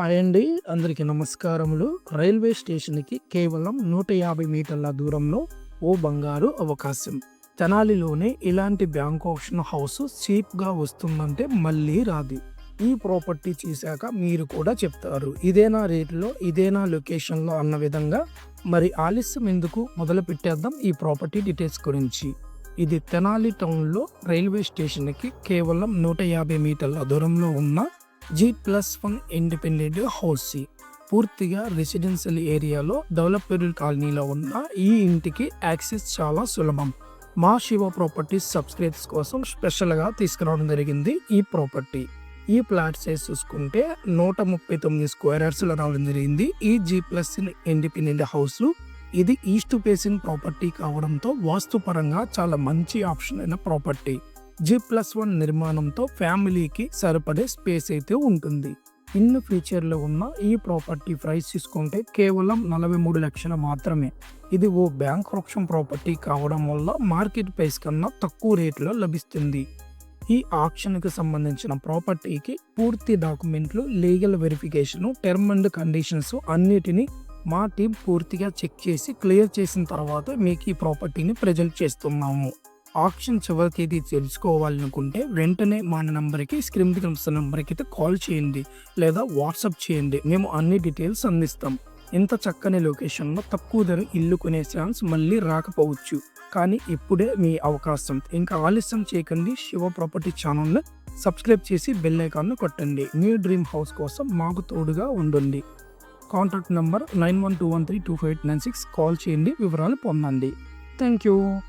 Hi అండి. అందరికీ నమస్కారములు. రైల్వే స్టేషన్కి కేవలం నూట యాభై మీటర్ల దూరంలో ఓ బంగారు అవకాశం. తెనాలిలోనే ఇలాంటి బ్యాంక్ ఆప్షన్ హౌస్ చీప్గా వస్తుందంటే మళ్ళీ రాదు. ఈ ప్రాపర్టీ చూశాక మీరు కూడా చెప్తారు. ఇదేనా రేట్లో ఇదేనా లొకేషన్లో అన్న విధంగా. మరి ఆలస్యం ఎందుకు? మొదలు పెట్టేద్దాం ఈ ప్రాపర్టీ డీటెయిల్స్ గురించి. ఇది తెనాలి టౌన్లో రైల్వే స్టేషన్కి కేవలం నూట యాభై మీటర్ల దూరంలో ఉన్న G plus one independent house. పూర్తిగా రెసిడెన్షియల్ ఏరియాలో డెవలప్డ్ కాలనీలో ఉన్న ఈ ఇంటికి యాక్సెస్ చాలా సులభం. మా శివ ప్రాపర్టీస్ సబ్స్క్రైబ్స్ కోసం స్పెషల్గా తీసుకురావడం జరిగింది ఈ ప్రాపర్టీ. ఈ ప్లాట్ సైజ్ చూసుకుంటే నూట ముప్పై తొమ్మిది స్క్వేర్ యార్డ్స్లో రావడం జరిగింది. ఈ జీ ప్లస్ ఇండిపెండెంట్ హౌస్ ఇది ఈస్ట్ ఫేసింగ్ ప్రాపర్టీ కావడంతో వాస్తుపరంగా చాలా మంచి ఆప్షన్ అయిన ప్రాపర్టీ. జీ ప్లస్ వన్ నిర్మాణంతో ఫ్యామిలీకి సరిపడే స్పేస్ అయితే ఉంటుంది. ఇన్ని ఫీచర్లు ఉన్న ఈ ప్రాపర్టీ ప్రైస్ తీసుకుంటే కేవలం నలభై మూడు లక్షలు మాత్రమే. ఇది ఓ బ్యాంక్ వృక్షం ప్రాపర్టీ కావడం వల్ల మార్కెట్ ప్రైస్ కన్నా తక్కువ రేట్లో లభిస్తుంది. ఈ ఆప్షన్కి సంబంధించిన ప్రాపర్టీకి పూర్తి డాక్యుమెంట్లు legal verification term and conditions అన్నిటినీ మా టీం పూర్తిగా చెక్ చేసి క్లియర్ చేసిన తర్వాత మీకు ఈ ప్రాపర్టీని ప్రజెంట్ చేస్తున్నాము. ఆప్షన్ చివరి తేదీ తెలుసుకోవాలనుకుంటే వెంటనే మా నెంబర్కి స్క్రీన్ కనిపిస్తున్న నెంబర్కి అయితే కాల్ చేయండి. లేదా వాట్సాప్ చేయండి. మేము అన్ని డీటెయిల్స్ అందిస్తాం. ఇంత చక్కని లొకేషన్లో తక్కువ ధర ఇల్లు కొనే ఛాన్స్ మళ్ళీ రాకపోవచ్చు. కానీ ఇప్పుడే మీ అవకాశం. ఇంకా ఆలస్యం చేయకండి. శివ ప్రాపర్టీ ఛానల్ని సబ్స్క్రైబ్ చేసి బెల్ ఐకాన్ను కొట్టండి. మీ డ్రీమ్ హౌస్ కోసం మాకు తోడుగా ఉండండి. Contact number nine one two one three two five nine six call చేయండి. వివరాలు పొందండి. Thank you